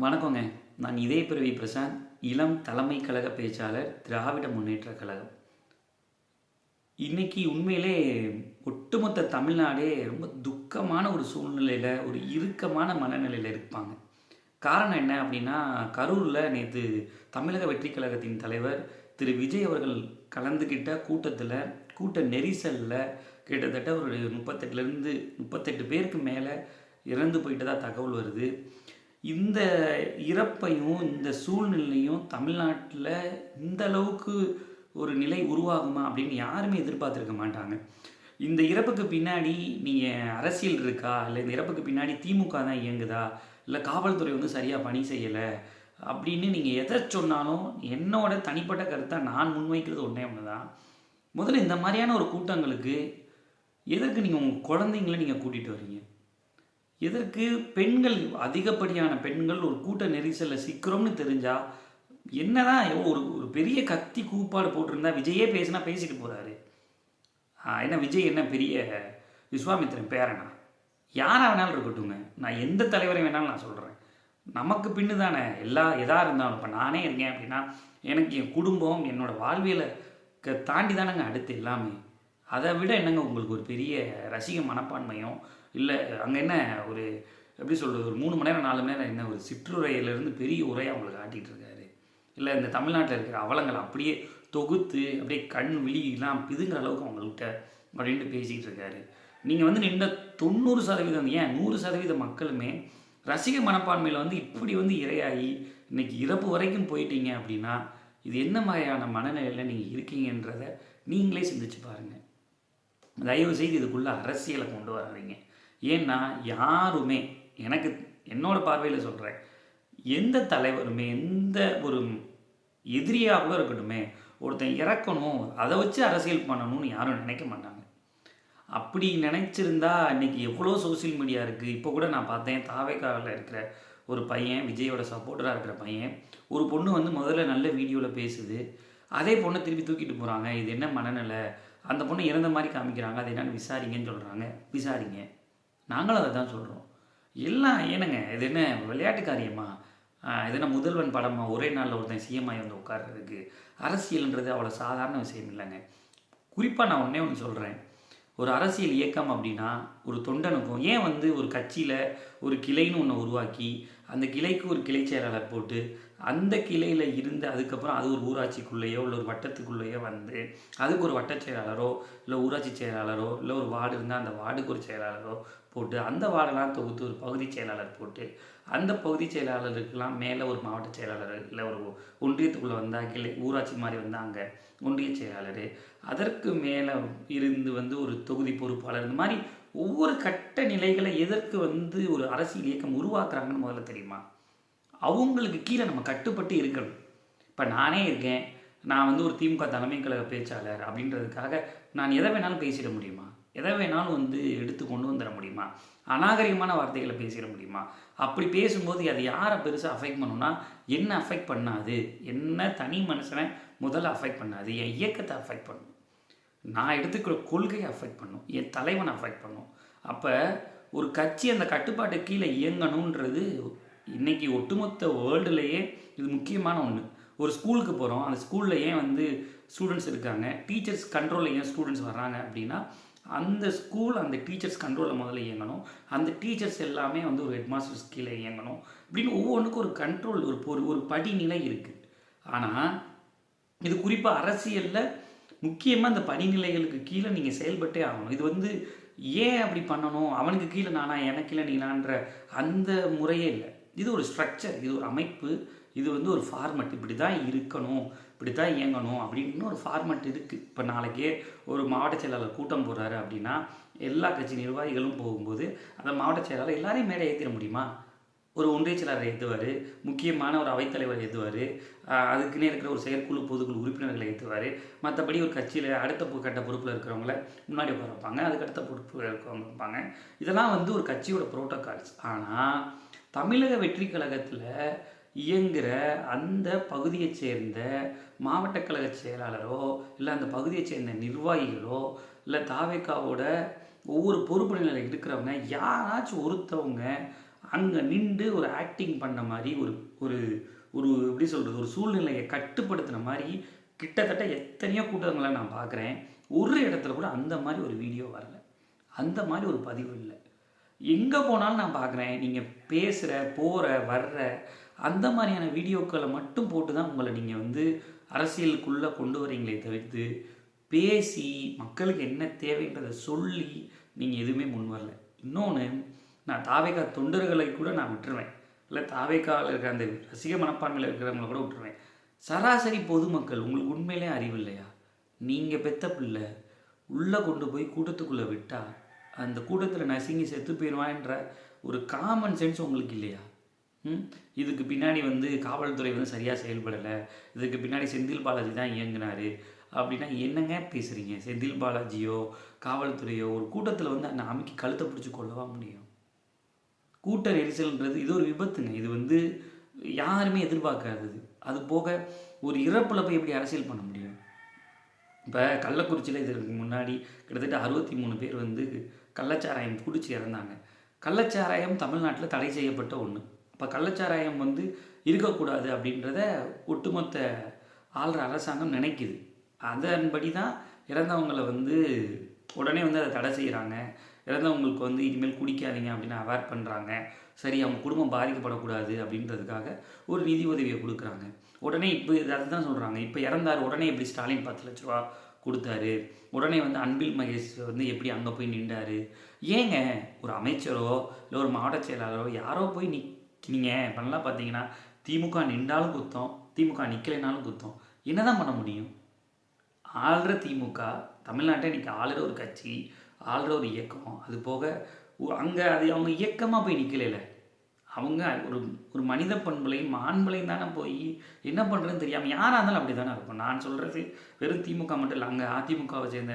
வணக்கங்க. நான் இதே பிறவி பிரசாந்த் இளம் தலைமை கழக பேச்சாளர் திராவிட முன்னேற்ற கழகம். இன்னைக்கு உண்மையிலே ஒட்டுமொத்த தமிழ்நாடே ரொம்ப துக்கமான ஒரு சூழ்நிலையில் ஒரு இறுக்கமான மனநிலையில் இருப்பாங்க. காரணம் என்ன அப்படின்னா கரூரில் நேற்று தமிழக வெற்றி கழகத்தின் தலைவர் திரு. விஜய் அவர்கள் கலந்துக்கிட்ட கூட்டத்தில் கூட்ட நெரிசலில் கிட்டத்தட்ட ஒரு முப்பத்தெட்டுலேருந்து முப்பத்தெட்டு பேருக்கு மேலே இறந்து போயிட்டதாக தகவல் வருது. இந்த இறப்பையும் இந்த சூழ்நிலையும் தமிழ்நாட்டில் இந்த அளவுக்கு ஒரு நிலை உருவாகுமா அப்படின்னு யாருமே எதிர்பார்த்துருக்க மாட்டாங்க. இந்த இறப்புக்கு பின்னாடி நீங்கள் அரசியல் இருக்கா? இல்லை இந்த இறப்புக்கு பின்னாடி திமுக தான் இயங்குதா? இல்லை காவல்துறை வந்து சரியாக பணி செய்யலை? அப்படின்னு நீங்கள் எதை சொன்னாலும் என்னோட தனிப்பட்ட கருத்தை நான் முன்வைக்கிறது ஒன்றே ஒன்று தான் முதல்ல இந்த மாதிரியான ஒரு கூட்டங்களுக்கு எதற்கு நீங்கள் உங்கள் குழந்தைங்கள நீங்கள் கூட்டிகிட்டு வரீங்க? எதற்கு பெண்கள் அதிகப்படியான பெண்கள் ஒரு கூட்ட நெரிசலில் சிக்கிறோம்னு தெரிஞ்சால் என்னதான் ஒரு ஒரு பெரிய கத்தி கூப்பாடு போட்டிருந்தா விஜயே பேசினா பேசிட்டு போகிறாரு ஏன்னா என்ன விஜய் என்ன பெரிய விஸ்வாமித்திரன் பேரனா? யாராக வேணாலும் இருக்கட்டுங்க நான் எந்த தலைவரை வேணாலும் நான் சொல்கிறேன் நமக்கு பின்னு தானே எல்லா எதாக இருந்தாலும். இப்போ நானே இருக்கேன் அப்படின்னா எனக்கு என் குடும்பம் என்னோடய வாழ்வியலை க- தாண்டி தானேங்க அடுத்து எல்லாமே. அதை விட என்னங்க உங்களுக்கு ஒரு பெரிய ரசிக மனப்பான்மையும் இல்லை அங்கே என்ன ஒரு எப்படி சொல்கிறது ஒரு மூணு மணி நேரம் நாலு மணி நேரம் என்ன ஒரு சிற்றுரையிலேருந்து பெரிய உரையை அவங்களுக்கு ஆட்டிகிட்டு இருக்காரு. இல்லை இந்த தமிழ்நாட்டில் இருக்கிற அவலங்களை அப்படியே தொகுத்து அப்படியே கண் விழிலாம் பிதுங்கிற அளவுக்கு அவங்கள்ட்ட அப்படின்ட்டு பேசிகிட்டு இருக்காரு. நீங்கள் வந்து நின்ற தொண்ணூறு சதவீதம் ஏன் நூறு சதவீத மக்களுமே ரசிக மனப்பான்மையில் வந்து இப்படி வந்து இரையாகி இன்னைக்கு இறப்பு வரைக்கும் போயிட்டீங்க அப்படின்னா இது என்ன மாதிரியான மனநிலையில் நீங்கள் இருக்கீங்கன்றத நீங்களே சிந்திச்சு பாருங்கள் தயவு செய்து இதுக்குள்ளே அரசியலை கொண்டு வராதீங்க. ஏன்னா யாருமே எனக்கு என்னோட பார்வையில் சொல்கிறேன் எந்த தலைவருமே எந்த ஒரு எதிரியாக கூட இருக்கட்டுமே ஒருத்தன் இறக்கணும் அதை வச்சு அரசியல் பண்ணணும்னு யாரும் நினைக்க மாட்டாங்க. அப்படி நினச்சிருந்தா இன்றைக்கி எவ்வளோ சோஷியல் மீடியா இருக்குது இப்போ கூட நான் பார்த்தேன் தாவேக்காவில் இருக்கிற ஒரு பையன் விஜயோட சப்போர்ட்டராக இருக்கிற பையன் ஒரு பொண்ணு வந்து முதல்ல நல்ல வீடியோவில் பேசுது. அதே பொண்ணை திருப்பி தூக்கிட்டு போகிறாங்க இது என்ன மனநிலை? அந்த பொண்ணு இறந்த மாதிரி காமிக்கிறாங்க. அது என்னென்னு விசாரிங்கன்னு சொல்கிறாங்க விசாரிங்க. நாங்களும் அதை தான் சொல்கிறோம் எல்லாம் ஏனுங்க இது என்ன விளையாட்டு காரியமா? இது என்ன முதல்வன் படமா? ஒரே நாளில் ஒருத்தன் சிஎம்ஐ வந்து உட்கார்றதுக்கு அரசியல்ன்றது அவ்வளோ சாதாரண விஷயம் இல்லைங்க. குறிப்பாக நான் ஒன்றே ஒன்று சொல்கிறேன் ஒரு அரசியல் இயக்கம் அப்படின்னா ஒரு தொண்டனுக்கும் ஏன் வந்து ஒரு கட்சியில் ஒரு கிளைன்னு ஒன்று உருவாக்கி அந்த கிளைக்கு ஒரு கிளை செயலாளர் போட்டு அந்த கிளையில் இருந்து அதுக்கப்புறம் அது ஒரு ஊராட்சிக்குள்ளேயோ இல்லை ஒரு வட்டத்துக்குள்ளேயோ வந்து அதுக்கு ஒரு வட்டச் செயலாளரோ இல்லை ஊராட்சி செயலாளரோ இல்லை ஒரு வார்டு இருந்தால் அந்த வார்டுக்கு ஒரு செயலாளரோ போட்டு அந்த வார்டெல்லாம் தொகுத்து ஒரு பகுதி செயலாளர் போட்டு அந்த பகுதி செயலாளருக்கெல்லாம் மேலே ஒரு மாவட்ட செயலாளர் இல்லை ஒரு ஒன்றியத்துக்குள்ளே வந்தால் கிளை ஊராட்சி மாதிரி வந்தாங்க ஒன்றிய செயலாளர். அதற்கு மேலே இருந்து வந்து ஒரு தொகுதி பொறுப்பாளர். இந்த மாதிரி ஒவ்வொரு கட்ட நிலைகளை எதற்கு வந்து ஒரு அரசியல் இயக்கம் உருவாக்குறாங்கன்னு முதல்ல தெரியுமா? அவங்களுக்கு கீழே நம்ம கட்டுப்பட்டு இருக்கணும். இப்போ நானே இருக்கேன். நான் வந்து ஒரு திமுக தலைமை கழக பேச்சாளர் அப்படின்றதுக்காக நான் எதை வேணாலும் பேசிட முடியுமா? எதை வேணாலும் வந்து எடுத்து கொண்டு வந்துட முடியுமா? அநாகரிகமான வார்த்தைகளை பேசிட முடியுமா? அப்படி பேசும்போது அது யாரை பெருசாக அஃபெக்ட் பண்ணுன்னா என்ன அஃபெக்ட் பண்ணாது? என்ன தனி மனுஷனை முதல்ல அஃபெக்ட் பண்ணாது? என் இயக்கத்தை அஃபெக்ட் பண்ணும். நான் எடுத்துக்கிற கொள்கையை அஃபெக்ட் பண்ணும். என் தலைவனை அஃபெக்ட் பண்ணும். அப்போ ஒரு கட்சி அந்த கட்டுப்பாட்டு கீழே இயங்கணுன்றது இன்றைக்கி ஒட்டுமொத்த வேர்ல்டுலேயே இது முக்கியமான ஒன்று ஒரு ஸ்கூலுக்கு போகிறோம் அந்த ஸ்கூலில் ஏன் வந்து ஸ்டூடெண்ட்ஸ் இருக்காங்க? டீச்சர்ஸ் கண்ட்ரோலில் ஏன் ஸ்டூடெண்ட்ஸ் வர்றாங்க அப்படின்னா அந்த ஸ்கூல் அந்த டீச்சர்ஸ் கண்ட்ரோலில் முதல்ல இயங்கணும். அந்த டீச்சர்ஸ் எல்லாமே வந்து ஒரு ஹெட்மாஸ்டர்ஸ் கீழே இயங்கணும். அப்படின்னு ஒவ்வொன்றுக்கும் ஒரு கண்ட்ரோல் ஒரு ஒரு ஒரு படிநிலை இருக்குது ஆனால் இது குறிப்பாக அரசியலில் முக்கியமாக இந்த படிநிலைகளுக்கு கீழே நீங்கள் செயல்பட்டே ஆகணும். இது வந்து ஏன் அப்படி பண்ணணும்? அவனுக்கு கீழே நானா எனக்கு கீழே நீனான்ற அந்த முறையே இல்லை. இது ஒரு ஸ்ட்ரக்சர் இது ஒரு அமைப்பு இது வந்து ஒரு ஃபார்மெட் இப்படி தான் இருக்கணும் இப்படி தான் இயங்கணும் அப்படின்னு ஒரு ஃபார்மெட் இருக்குது இப்போ நாளைக்கே ஒரு மாவட்ட செயலாளர் கூட்டம் போடுறாரு அப்படின்னா எல்லா கட்சி நிர்வாகிகளும் போகும்போது அந்த மாவட்ட செயலாளர் எல்லாரையும் மேடை ஏற்றிட முடியுமா? ஒரு ஒன்றிய செயலாளர் ஏற்றுவார் முக்கியமான ஒரு அவைத்தலைவர் ஏற்றுவார் அதுக்குன்னே இருக்கிற ஒரு செயற்குழு பொதுக்குழு உறுப்பினர்களை ஏற்றுவார் மற்றபடி ஒரு கட்சியில் அடுத்த கட்ட பொறுப்பில் இருக்கிறவங்கள முன்னாடி உட்கார வைப்பாங்க அதுக்கு அடுத்த பொறுப்பில் இருக்கிறவங்க இருப்பாங்க. இதெல்லாம் வந்து ஒரு கட்சியோட ப்ரோட்டோகால்ஸ் ஆனால் தமிழக வெற்றி கழகத்தில் இயங்குகிற அந்த பகுதியைச் சேர்ந்த மாவட்ட கழக செயலாளரோ இல்லை அந்த பகுதியைச் சேர்ந்த நிர்வாகிகளோ இல்லை தாவேக்காவோட ஒவ்வொரு பொறுப்பு நிலையில் இருக்கிறவங்க யாராச்சும் ஒருத்தவங்க அங்கே நின்று ஒரு ஆக்டிங் பண்ண மாதிரி ஒரு ஒரு ஒரு எப்படி சொல்கிறது ஒரு சூழ்நிலையை கட்டுப்படுத்துன மாதிரி கிட்டத்தட்ட எத்தனையோ கூட்டங்களை நான் பார்க்குறேன். ஒரு இடத்துல கூட அந்த மாதிரி ஒரு வீடியோ வரல. அந்த மாதிரி ஒரு பதிவு இல்லை. எங்கே போனாலும் நான் பார்க்குறேன் நீங்கள் பேசுகிற போகிற வர்ற அந்த மாதிரியான வீடியோக்களை மட்டும் போட்டு தான் உங்களை நீங்கள் வந்து அரசியலுக்குள்ளே கொண்டு வரீங்களே தவிர்த்து பேசி மக்களுக்கு என்ன தேவைன்றதை சொல்லி நீங்கள் எதுவுமே முன் வரல. இன்னொன்று நான் தாவேக்கா தொண்டர்களை கூட நான் விட்டுருவேன். இல்லை தாவேக்காவில் இருக்கிற அந்த ரசிக மனப்பான்மையில் இருக்கிறவங்கள கூட விட்டுருவேன். சராசரி பொதுமக்கள் உங்களுக்கு உண்மையிலே அறிவு இல்லையா? நீங்கள் பெத்த பிள்ளை உள்ளே கொண்டு போய் கூட்டத்துக்குள்ளே விட்டால் அந்த கூட்டத்தில் நசுங்கி செத்து போயிடுவான்ற ஒரு காமன் சென்ஸ் உங்களுக்கு இல்லையா? ம்? இதுக்கு பின்னாடி வந்து காவல்துறை வந்து சரியாக செயல்படலை. இதுக்கு பின்னாடி செந்தில் பாலாஜி தான் இயங்குனாரு. அப்படின்னா என்னங்க பேசுகிறீங்க செந்தில் பாலாஜியோ காவல்துறையோ ஒரு கூட்டத்தில் வந்து அந்த அமைக்கு கழுத்தை பிடிச்சி கொள்ளவா முடியும்? கூட்ட நெரிசல்ன்றது இது ஒரு விபத்துங்க. இது வந்து யாருமே எதிர்பார்க்காதது. அது போக ஒரு இறப்பில் போய் எப்படி அரசியல் பண்ண முடியும்? இப்போ கள்ளக்குறிச்சியில் இதற்கு முன்னாடி கிட்டத்தட்ட அறுபத்தி மூணு பேர் வந்து கள்ளச்சாராயம் குடிச்சு இறந்தாங்க. கள்ளச்சாராயம் தமிழ்நாட்டில் தடை செய்யப்பட்ட ஒன்று அப்போ கள்ளச்சாராயம் வந்து இருக்கக்கூடாது அப்படின்றத ஒட்டுமொத்த ஆள்ற அரசாங்கம் நினைக்குது. அதன்படி தான் இறந்தவங்களை வந்து உடனே வந்து அதை தடை செய்கிறாங்க இறந்தவங்களுக்கு வந்து இனிமேல் குடிக்காதீங்க அப்படின்னு அவேர் பண்ணுறாங்க சரி அவங்க குடும்பம் பாதிக்கப்படக்கூடாது அப்படின்றதுக்காக ஒரு நிதி உதவியை கொடுக்குறாங்க. உடனே இப்போ அதுதான் சொல்கிறாங்க இப்போ இறந்தார் உடனே இப்படி ஸ்டாலின் பத்து லட்ச ரூபா கொடுத்தாரு. உடனே வந்து அன்பில் மகேஷ் வந்து எப்படி அங்கே போய் நின்றாரு? ஏங்க ஒரு அமைச்சரோ இல்லை ஒரு மாவட்ட செயலாளரோ யாரோ போய் நிற்கினீங்க இப்போலாம் பார்த்தீங்கன்னா திமுக நின்றாலும் குத்தம் திமுக நிற்கலைனாலும் குத்தம். என்னதான் பண்ண முடியும்? ஆள்ற திமுக தமிழ்நாட்டை இன்றைக்கி ஆளுற ஒரு கட்சி ஆள்ற ஒரு இயக்கம். அது போக அங்கே அது அவங்க இயக்கமாக போய் நிற்கலையில அவங்க ஒரு ஒரு மனித பண்புலையும் ஆண்பளையும் தானே போய் என்ன பண்ணுறதுன்னு தெரியாமல் யாராக இருந்தாலும் அப்படி தானே இருக்கும். நான் சொல்கிறது வெறும் திமுக மட்டும் இல்லை அங்கே அதிமுகவை சேர்ந்த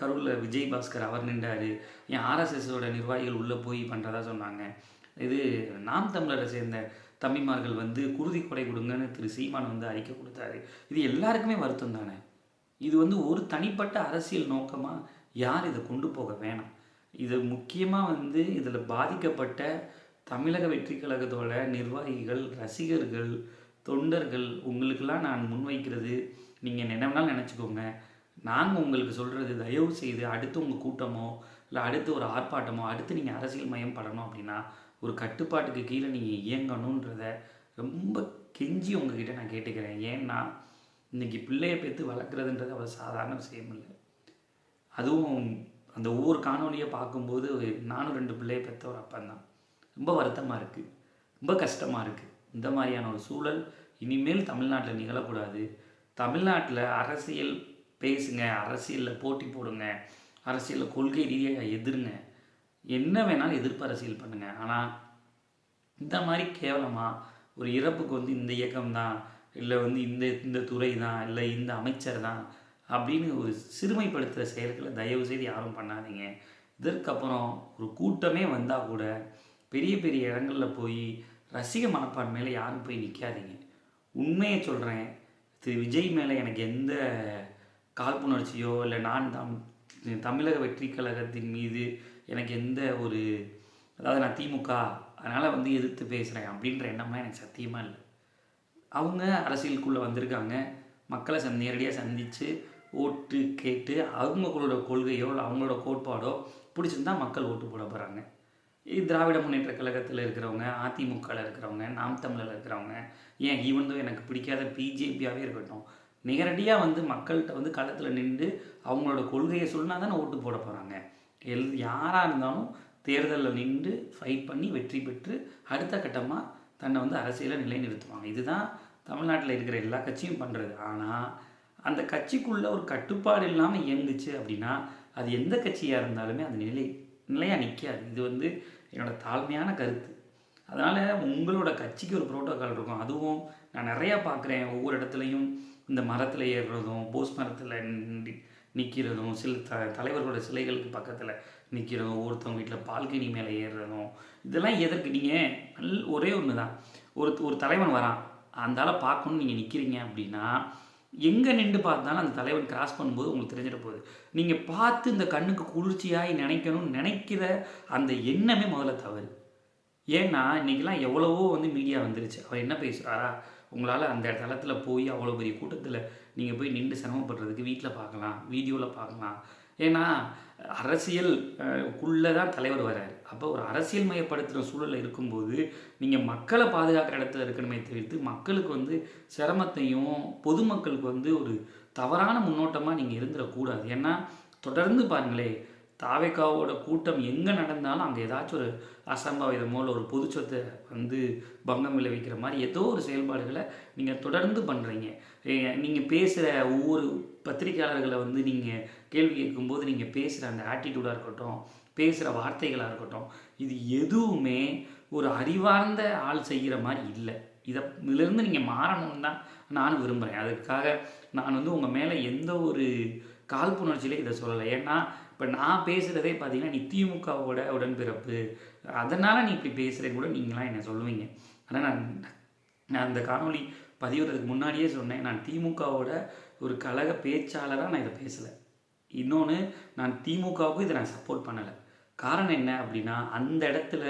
கரூரில் விஜய் பாஸ்கர் அவர் நின்றார். என் ஆர்எஸ்எஸோட நிர்வாகிகள் உள்ளே போய் பண்ணுறதா சொன்னாங்க. இது நாம் தமிழரை சேர்ந்த தம்பிமார்கள் வந்து குருதி கொடை கொடுங்கன்னு திரு சீமான் வந்து அறிக்கை கொடுத்தாரு. இது எல்லாருக்குமே வருத்தம் தானே. இது வந்து ஒரு தனிப்பட்ட அரசியல் நோக்கமாக யார் இதை கொண்டு போக வேணாம். இது முக்கியமாக வந்து இதில் பாதிக்கப்பட்ட தமிழக வெற்றி கழகத்தோட நிர்வாகிகள் ரசிகர்கள் தொண்டர்கள் உங்களுக்கெல்லாம் நான் முன்வைக்கிறது நீங்கள் என்ன நினச்சிக்கோங்க. நாங்கள் உங்களுக்கு சொல்கிறது தயவு செய்து அடுத்து உங்கள் கூட்டமோ இல்லை அடுத்து ஒரு ஆர்ப்பாட்டமோ அடுத்து நீங்கள் அரசியல் மயம் படணும் அப்படின்னா ஒரு கட்டுப்பாட்டுக்கு கீழே நீங்கள் இயங்கணுன்றத ரொம்ப கெஞ்சி உங்ககிட்ட நான் கேட்டுக்கிறேன். ஏன்னா இன்றைக்கி பிள்ளையை பெற்று வளர்க்குறதுன்றது அவ்வளோ சாதாரண விஷயம் இல்லை. அதுவும் அந்த ஒவ்வொரு காணொலியை பார்க்கும்போது நானும் ரெண்டு பிள்ளையை பெற்ற ஒரு அப்பந்தான். ரொம்ப வருத்தமாக இருக்குது ரொம்ப கஷ்டமாக இருக்குது இந்த மாதிரியான ஒரு சூழல் இனிமேல் தமிழ்நாட்டில் நிகழக்கூடாது. தமிழ்நாட்டில் அரசியல் பேசுங்க அரசியலில் போட்டி போடுங்க அரசியலில் கொள்கை ரீதியாக எதிருங்க. என்ன வேணாலும் எதிர்ப்பு அரசியல் பண்ணுங்கள் ஆனால் இந்த மாதிரி கேவலமாக ஒரு இறப்புக்கு வந்து இந்த இயக்கம் தான் இல்லை வந்து இந்த இந்த துறை தான் இல்லை இந்த அமைச்சர் தான் அப்படின்னு ஒரு சிறுமைப்படுத்துகிற செயல்களை தயவு செய்து யாரும் பண்ணாதீங்க. இதற்கப்புறம் ஒரு கூட்டமே வந்தால் கூட பெரிய பெரிய இடங்களில் போய் ரசிக மனப்பான்மையில் யாரும் போய் நிற்காதீங்க உண்மையை சொல்கிறேன் திரு விஜய் மேலே எனக்கு எந்த காழ்ப்புணர்ச்சியோ இல்லை நான் தம் தமிழக வெற்றி கழகத்தின் மீது எனக்கு எந்த ஒரு அதாவது நான் திமுக அதனால் வந்து எதிர்த்து பேசுகிறேன் அப்படின்ற எண்ணம்லாம் எனக்கு சத்தியமாக இல்லை. அவங்க அரசியலுக்குள்ளே வந்திருக்காங்க. மக்களை சந் நேரடியாக சந்தித்து ஓட்டு கேட்டு அவங்களோட கொள்கையோ இல்லை அவங்களோட கோட்பாடோ பிடிச்சிருந்தா மக்கள் ஓட்டு போட போகிறாங்க திராவிட முன்னேற்ற கழகத்தில் இருக்கிறவங்க அதிமுகவில் இருக்கிறவங்க நாம் தமிழில் இருக்கிறவங்க ஏன் ஈவன் தோ எனக்கு பிடிக்காத பிஜேபியாகவே இருக்கட்டும் நேரடியாக வந்து மக்கள்கிட்ட வந்து களத்தில் நின்று அவங்களோட கொள்கையை சொன்னால் தானே ஓட்டு போட போகிறாங்க எல் யாராக இருந்தாலும் தேர்தலில் நின்று ஃபைட் பண்ணி வெற்றி பெற்று அடுத்த கட்டமாக தன்னை வந்து அரசியலை நிலைநிறுத்துவாங்க. இதுதான் தமிழ்நாட்டில் இருக்கிற எல்லா கட்சியும் பண்ணுறது ஆனால் அந்த கட்சிக்குள்ளே ஒரு கட்டுப்பாடு இல்லாமல் இயங்குச்சு அப்படின்னா அது எந்த கட்சியாக இருந்தாலுமே அது நிலை நிலையாக நிற்காது இது வந்து என்னோடய தாழ்மையான கருத்து. அதனால் உங்களோட கட்சிக்கு ஒரு ப்ரோட்டோக்கால் இருக்கும். அதுவும் நான் நிறையா பார்க்குறேன். ஒவ்வொரு இடத்துலையும் இந்த மரத்தில் ஏறுறதும் போஸ் மரத்தில் நிற்கிறதும் சில த தலைவர்களோட சிலைகளுக்கு பக்கத்தில் நிற்கிறதும் ஒருத்தவங்க வீட்டில் பால்கனி மேலே ஏறுறதும் இதெல்லாம் எதற்கு? நீங்கள் நல் ஒரே ஒன்று தான் ஒரு ஒரு தலைவன் வரான். அந்தால பார்க்கணுன்னு பார்க்கணும்னு நீங்கள் நிற்கிறீங்க அப்படின்னா எங்கே நின்று பார்த்தாலும் அந்த தலைவன் கிராஸ் பண்ணும்போது உங்களுக்கு தெரிஞ்சிட போகுது. நீங்கள் பார்த்து இந்த கண்ணுக்கு குளிர்ச்சியாகி நினைக்கணும்னு நினைக்கிற அந்த எண்ணமே முதல்ல தவறு. ஏன்னா இன்றைக்கெலாம் எவ்வளவோ வந்து மீடியா வந்துருச்சு. அவர் என்ன பேசுகிறாரா உங்களால் அந்த தளத்தில் போய் அவ்வளோ பெரிய கூட்டத்தில் நீங்கள் போய் நின்று சிரமப்படுறதுக்கு வீட்டில் பார்க்கலாம் வீடியோவில் பார்க்கலாம். ஏன்னா அரசியல் குள்ளே தான் தலைவர் வராரு அப்போ ஒரு அரசியல் மயப்படுத்துகிற சூழலில் இருக்கும்போது நீங்கள் மக்களை பாதுகாக்கிற இடத்துல இருக்கணுமே தவிர்த்து மக்களுக்கு வந்து சிரமத்தையும் பொதுமக்களுக்கு வந்து ஒரு தவறான முன்னோட்டமாக நீங்கள் இருந்துடக்கூடாது ஏன்னா தொடர்ந்து பாருங்களேன் தாவேக்காவோட கூட்டம் எங்கே நடந்தாலும் அங்கே ஏதாச்சும் ஒரு அசம்பாவிதமோ இல்லை ஒரு பொதுச்சொத்தை வந்து பங்கம் விளைவிக்கிற மாதிரி ஏதோ ஒரு செயல்பாடுகளை நீங்கள் தொடர்ந்து பண்ணுறீங்க நீங்கள் பேசுகிற ஒவ்வொரு பத்திரிகையாளர்களை வந்து நீங்கள் கேள்வி கேட்கும்போது நீங்கள் பேசுகிற அந்த ஆட்டிடியூடாக இருக்கட்டும் பேசுகிற வார்த்தைகளாக இருக்கட்டும் இது எதுவுமே ஒரு அறிவார்ந்த ஆள் செய்கிற மாதிரி இல்லை. இதை இதிலிருந்து நீங்கள் மாறணும்னு தான் நானும் விரும்புகிறேன் அதுக்காக நான் வந்து உங்கள் மேலே எந்த ஒரு காழ்ப்புணர்ச்சியிலே இதை சொல்லலை. ஏன்னா இப்போ நான் பேசுகிறதே பார்த்தீங்கன்னா நீ திமுகவோட உடன்பிறப்பு. அதனால் நீ இப்படி பேசுகிற கூட நீங்களாம் என்ன சொல்லுவீங்க. ஆனால் நான் நான் அந்த காணொளி பதிவுறதுக்கு முன்னாடியே சொன்னேன். நான் திமுகவோட ஒரு கழக பேச்சாளராக நான் இதை பேசலை. இன்னொன்று நான் திமுகவுக்கும் இதை நான் சப்போர்ட் பண்ணலை. காரணம் என்ன அப்படின்னா அந்த இடத்துல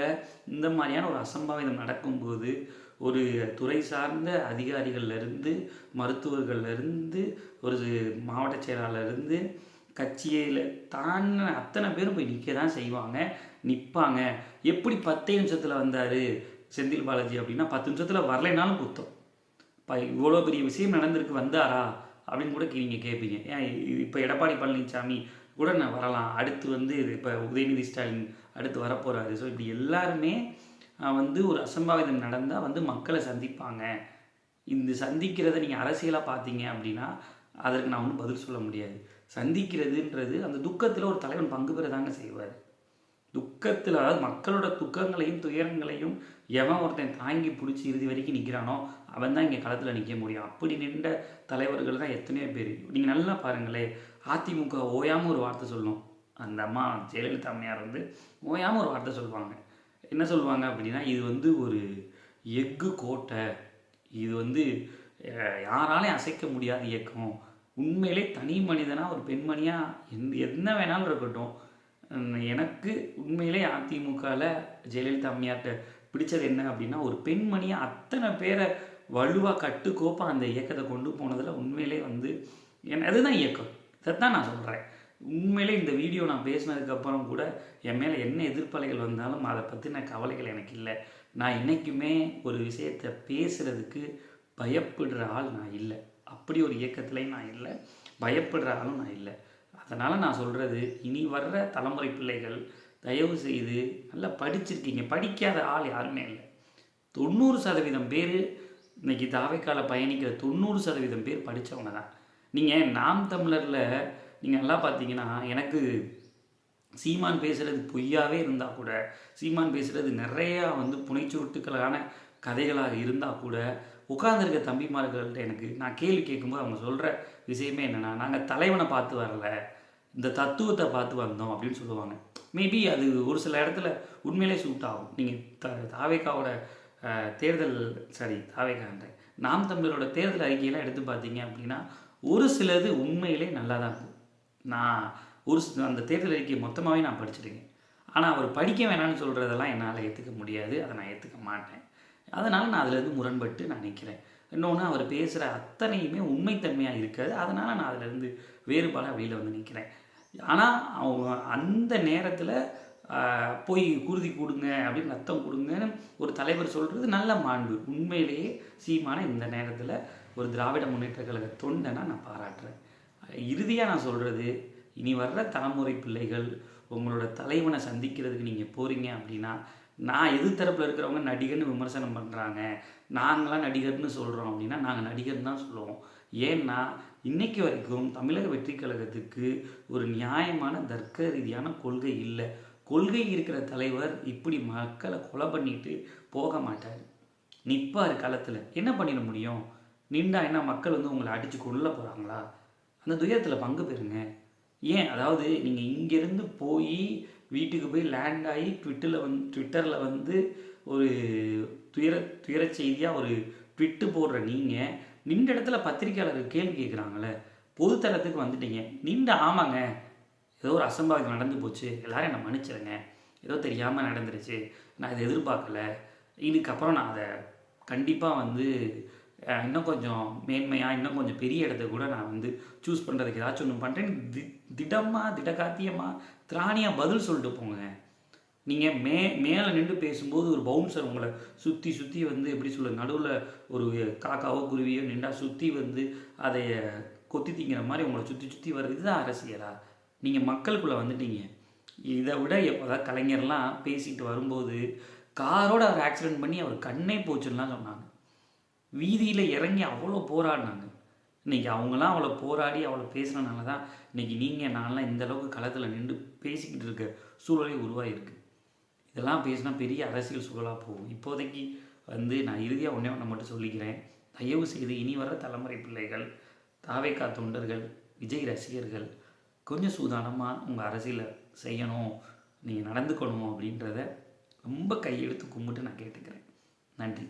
இந்த மாதிரியான ஒரு அசம்பாவிதம் நடக்கும்போது ஒரு துறை சார்ந்த அதிகாரிகள்லேருந்து மருத்துவர்கள்லேருந்து ஒரு மாவட்ட செயலாளர்லேருந்து கட்சியில் தான் அத்தனை பேரும் போய் நிற்க தான் செய்வாங்க நிற்பாங்க எப்படி பத்தே நிமிஷத்தில் வந்தார் செந்தில் பாலாஜி அப்படின்னா பத்து நிமிஷத்தில் வரலைனாலும் குத்தம். இப்போ இவ்வளோ பெரிய விஷயம் நடந்திருக்கு வந்தாரா? அப்படின்னு கூட நீங்கள் கேட்பீங்க ஏன் இப்போ எடப்பாடி பழனிசாமி கூட நான் வரலாம். அடுத்து வந்து இது இப்போ உதயநிதி ஸ்டாலின் அடுத்து வரப்போகிறாரு ஸோ இப்படி எல்லாருமே வந்து ஒரு அசம்பாவிதம் நடந்தால் வந்து மக்களை சந்திப்பாங்க. இந்த சந்திக்கிறத நீங்கள் அரசியலாக பார்த்தீங்க அப்படின்னா அதற்கு நான் ஒன்றும் பதில் சொல்ல முடியாது. சந்திக்கிறதுன்றது அந்த துக்கத்தில் ஒரு தலைவன் பங்கு பெற தாங்க செய்வார். துக்கத்தில் அதாவது மக்களோட துக்கங்களையும் துயரங்களையும் எவன் ஒருத்தன் தாங்கி பிடிச்சி இறுதி வரைக்கும் நிற்கிறானோ அவன் தான் இங்கே களத்தில் நிற்க முடியும். அப்படி நின்ற தலைவர்கள் தான் எத்தனையோ பேர். நீங்கள் நல்லா பாருங்களேன் அதிமுக ஓயாமல் ஒரு வார்த்தை சொல்லும். அந்த அம்மா ஜெயலலிதா அம்மையார் வந்து ஓயாமல் ஒரு வார்த்தை சொல்லுவாங்க. என்ன சொல்லுவாங்க அப்படின்னா இது வந்து ஒரு எஃகு கோட்டை. இது வந்து யாராலையும் அசைக்க முடியாத இயக்கம். உண்மையிலே தனி மனிதனாக ஒரு பெண்மணியாக எந்த என்ன வேணாலும் இருக்கட்டும். எனக்கு உண்மையிலே அதிமுகவில் ஜெயலலிதா அம்மையார்கிட்ட பிடிச்சது என்ன அப்படின்னா ஒரு பெண்மணியை அத்தனை பேரை வலுவாக கட்டுக்கோப்பாக அந்த இயக்கத்தை கொண்டு போனதில் உண்மையிலே வந்து என் அதுதான் இயக்கம். இதைத்தான் நான் சொல்கிறேன் உண்மையிலே இந்த வீடியோ நான் பேசினதுக்கப்புறம் கூட என் மேலே என்ன எதிர்ப்பலைகள் வந்தாலும் அதை பற்றின கவலைகள் எனக்கு இல்லை. நான் என்றைக்குமே ஒரு விஷயத்தை பேசுகிறதுக்கு பயப்படுற ஆள் நான் இல்லை. அப்படி ஒரு இயக்கத்துலேயும் நான் இல்லை. பயப்படுற ஆளும் நான் இல்லை. அதனால் நான் சொல்கிறது இனி வர்ற தலைமுறை பிள்ளைகள் தயவு செய்து நல்லா படிச்சிருக்கீங்க. படிக்காத ஆள் யாருமே இல்லை. தொண்ணூறு சதவீதம் பேர் இன்றைக்கி தாவைக்கால பயணிக்கிற தொண்ணூறு சதவீதம் பேர் படித்தவங்க தான். நீங்கள் நாம் தமிழரில் நீங்கள் நல்லா பார்த்தீங்கன்னா எனக்கு சீமான் பேசுகிறது பொய்யாகவே இருந்தால் கூட சீமான் பேசுகிறது நிறையா வந்து புனைச்சுருட்டுக்களான கதைகளாக இருந்தால் கூட உட்காந்துருக்க தம்பிமார்கள்ட்ட எனக்கு நான் கேள்வி கேட்கும்போது அவங்க சொல்கிற விஷயமே என்னென்னா நாங்கள் தலைவனை பார்த்து வரல. இந்த தத்துவத்தை பார்த்து வந்தோம் அப்படின்னு சொல்லுவாங்க. மேபி அது ஒரு சில இடத்துல உண்மையிலே சூட் ஆகும். நீங்கள் த தாவேக்காவோட தேர்தல் சாரி தாவேக்கான்ற நாம் தமிழரோட தேர்தல் அறிக்கையெல்லாம் எடுத்து பார்த்தீங்க அப்படின்னா ஒரு சிலது உண்மையிலே நல்லா தான் இருக்கும் நான் ஒரு அந்த தேர்தல் அறிக்கையை மொத்தமாகவே நான் படிச்சிருக்கேன். ஆனால் அவர் படிக்க வேணாம்னு சொல்கிறதெல்லாம் என்னால் ஏற்றுக்க முடியாது. அதை நான் ஏற்றுக்க மாட்டேன். அதனால் நான் அதிலேருந்து முரண்பட்டு நான் நிற்கிறேன் இன்னொன்று அவர் பேசுகிற அத்தனையுமே உண்மைத்தன்மையாக இருக்காது. அதனால் நான் அதிலேருந்து வேறுபாடாக வெளியில் வந்து நிற்கிறேன் ஆனால் அவங்க அந்த நேரத்தில் போய் குருதி கொடுங்க அப்படின்னு ரத்தம் கொடுங்கன்னு ஒரு தலைவர் சொல்கிறது நல்ல மாண்பு. உண்மையிலேயே சீமான இந்த நேரத்தில் ஒரு திராவிட முன்னேற்ற கழக தொண்டனா நான் பாராட்டுறேன். இறுதியாக நான் சொல்கிறது இனி வர்ற தலைமுறை பிள்ளைகள் உங்களோட தலைவனை சந்திக்கிறதுக்கு நீங்கள் போகிறீங்க அப்படின்னா நான் எதிர்த்தரப்பில் இருக்கிறவங்க நடிகர்னு விமர்சனம் பண்ணுறாங்க நாங்களாம் நடிகர்னு சொல்கிறோம் அப்படின்னா நாங்கள் நடிகர் தான் சொல்லுவோம். ஏன்னா இன்னைக்கு வரைக்கும் தமிழக வெற்றி கழகத்துக்கு ஒரு நியாயமான தர்க்க ரீதியான கொள்கை இல்லை. கொள்கை இருக்கிற தலைவர் இப்படி மக்களை கொலை பண்ணிட்டு போக மாட்டார். நிற்பார் களத்தில். என்ன பண்ணிட முடியும்? நின்றா என்ன மக்கள் வந்து உங்களை அடித்து கொள்ள போகிறாங்களா அந்த துயரத்தில் பங்கு பெறுங்க. ஏன்? அதாவது நீங்கள் இங்கேருந்து போய் வீட்டுக்கு போய் லேண்ட் ஆகி ட்விட்டரில் வந்து ட்விட்டரில் வந்து ஒரு துயர துயர செய்தியாக ஒரு ட்விட்டு போடுற நீங்கள் நின்ற இடத்துல பத்திரிகையாளர்கள் கேள்வி கேட்குறாங்களே பொதுத்தளத்துக்கு வந்துட்டீங்க. நின்று ஆமாங்க. ஏதோ ஒரு அசம்பாவிதம் நடந்து போச்சு. எல்லாரும் என்னை மன்னிச்சிருங்க. ஏதோ தெரியாமல் நடந்துருச்சு. நான் இதை எதிர்பார்க்கல. இதுக்கப்புறம் நான் அதை கண்டிப்பாக வந்து இன்னும் கொஞ்சம் மேன்மையாக இன்னும் கொஞ்சம் பெரிய இடத்த கூட நான் வந்து சூஸ் பண்ணுறதுக்கு ஏதாச்சும் ஒன்று பண்ணுறேன் தி திடமாக திடகாத்தியமாக திராணியாக பதில் சொல்லிட்டு போங்க. நீங்கள் மே மேலே நின்று பேசும்போது ஒரு பவுன்சர் உங்களை சுற்றி சுற்றி வந்து எப்படி சொல்ல நடுவில் ஒரு காக்காவோ குருவியோ நின்றா சுற்றி வந்து அதை கொத்தி திங்கிற மாதிரி உங்களை சுற்றி சுற்றி வருது இதுதான் அரசியலா? நீங்கள் மக்களுக்குள்ளே வந்துட்டீங்க. இதை விட எப்போ கலைஞர்லாம் பேசிட்டு வரும்போது காரோட அவர் ஆக்சிடென்ட் பண்ணி அவர் கண்ணே போச்சுன்னுலாம் சொன்னாங்க. வீதியில் இறங்கி அவ்வளோ போராடினாங்க. இன்னைக்கு அவங்களாம் அவளை போராடி அவளை பேசுகிறனால தான் இன்றைக்கி நீங்கள் நான்லாம் இந்த அளவுக்கு களத்தில் நின்று பேசிக்கிட்டு இருக்க சூழலே உருவாகிருக்கு இதெல்லாம் பேசினா பெரிய அரசியல் சூழலாக போகும். இப்போதைக்கு வந்து நான் இறுதியாக ஒன்றே ஒன்று மட்டும் சொல்லிக்கிறேன். தயவு செய்து இனி வர தலைமுறை பிள்ளைகள் தாவேக்கா தொண்டர்கள் விஜய் ரசிகர்கள் கொஞ்சம் சூதானமாக உங்கள் அரசியலை செய்யணும் நீங்கள் நடந்துக்கணும் அப்படின்றத ரொம்ப கையெழுத்து கும்பிட்டு நான் கேட்டுக்கிறேன். நன்றி.